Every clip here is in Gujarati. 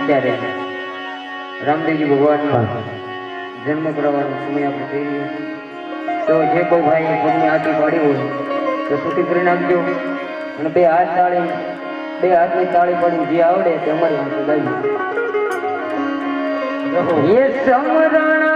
અત્યારે રામદેવજી ભગવાનનો જન્મ કરવાનો સમય આપણે થઈ રહ્યો તો જે કોઈ ભાઈ પગની આટી પાડી હોય તો સુખી કરી નાખજો. અને બે હાથ તાળી બે હાથની તાળી પાડીને જે આવડે તે અમારી ગાઈ સમરણ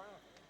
Bye.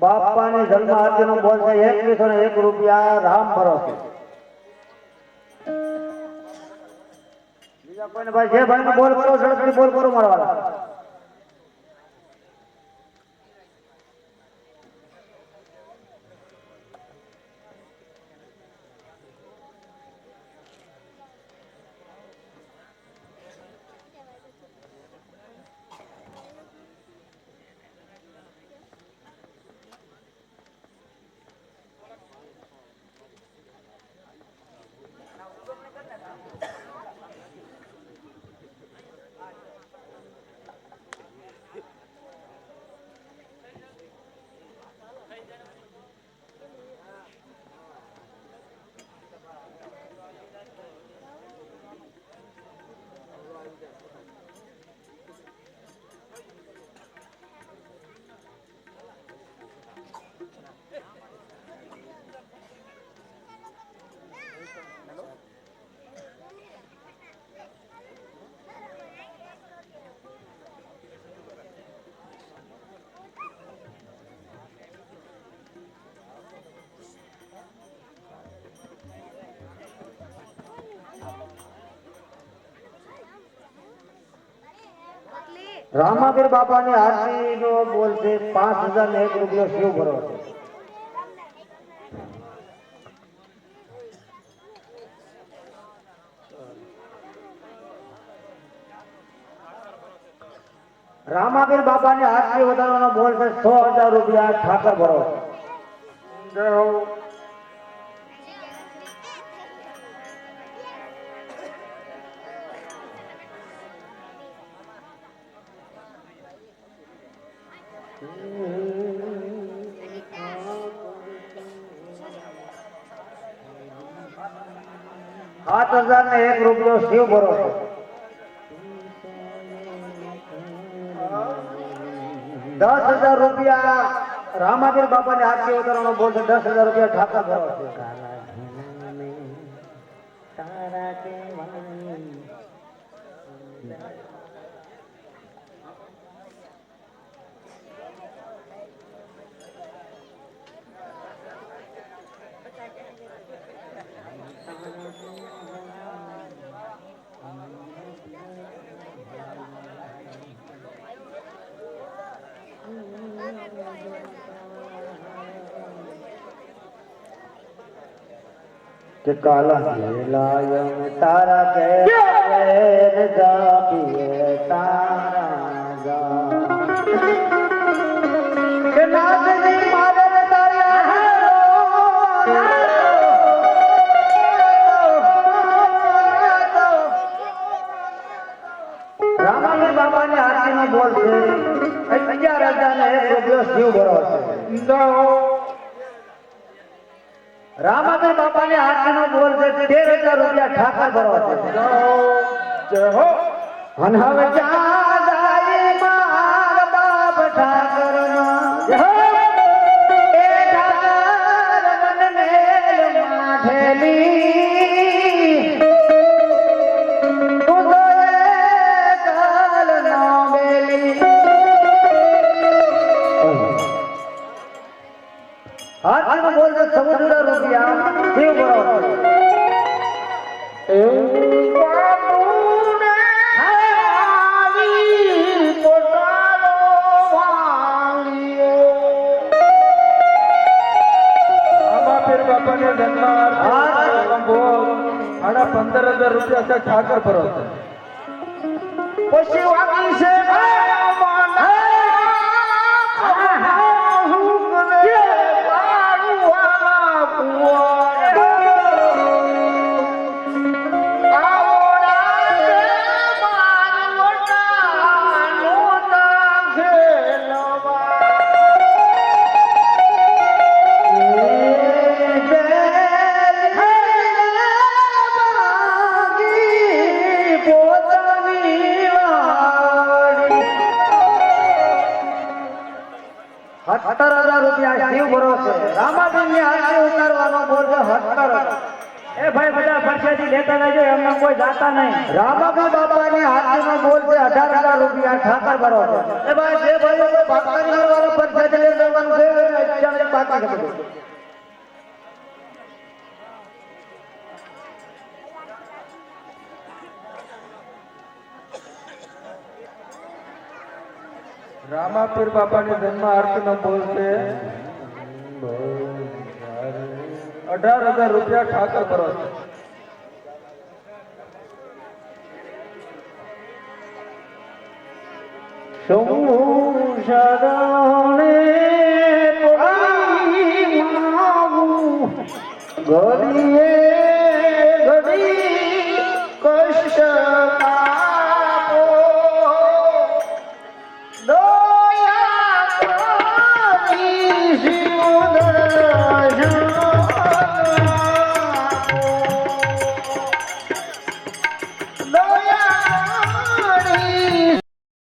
બાપાની જન્મ આરતીનો બોલ છે, એકવીસો ને એક રૂપિયા રામ ભરોસે. બીજા કોઈને ભાઈ જે ભાઈ બોલ કરો, ઝડપથી બોલ કરો મારા બાપા બાપાની આરતી નો બોલ છે પાંચ હજાર ને એક રૂપિયો શિવ ભરોસે રામાપીર બાપાની આરતી વધારવાનો બોલ છે સો હજાર રૂપિયા ઠાકર ભરોસે જય હજાર ને એક રૂપિયો શિવ ભરોસે દસ હજાર રૂપિયા રામાપીર બાપાની આરતી ઉતારવાનો બોલ છે. દસ હજાર રૂપિયા ઠાકર ભરોસે કે કાલા તારા કે જાપીએ અને હવે જાદાઈ માર બાપ ઠાકર એ ઢાકર મન મેલ બોલતો સમુદ્ર રૂપિયા. શિવ બરોબર ઠાકર છે પછી વાત છે એમને કોઈ જાતા નહીં રામાબી બાબા ની આરતી નો બોલ છે અઢાર હજાર રૂપિયા ઠાકર ભરોસે એ ભાઈ જે ભાઈઓ ભક્તની કરવાનો પરસેદ લઈ લેવાનું છે અત્યારે બાકી છે બધું. રામા પીર બાપાની જન્મ આરતી નો બોલ છે અઢાર હજાર રૂપિયા ઠાકર ભરો છે શરણે ગરીએ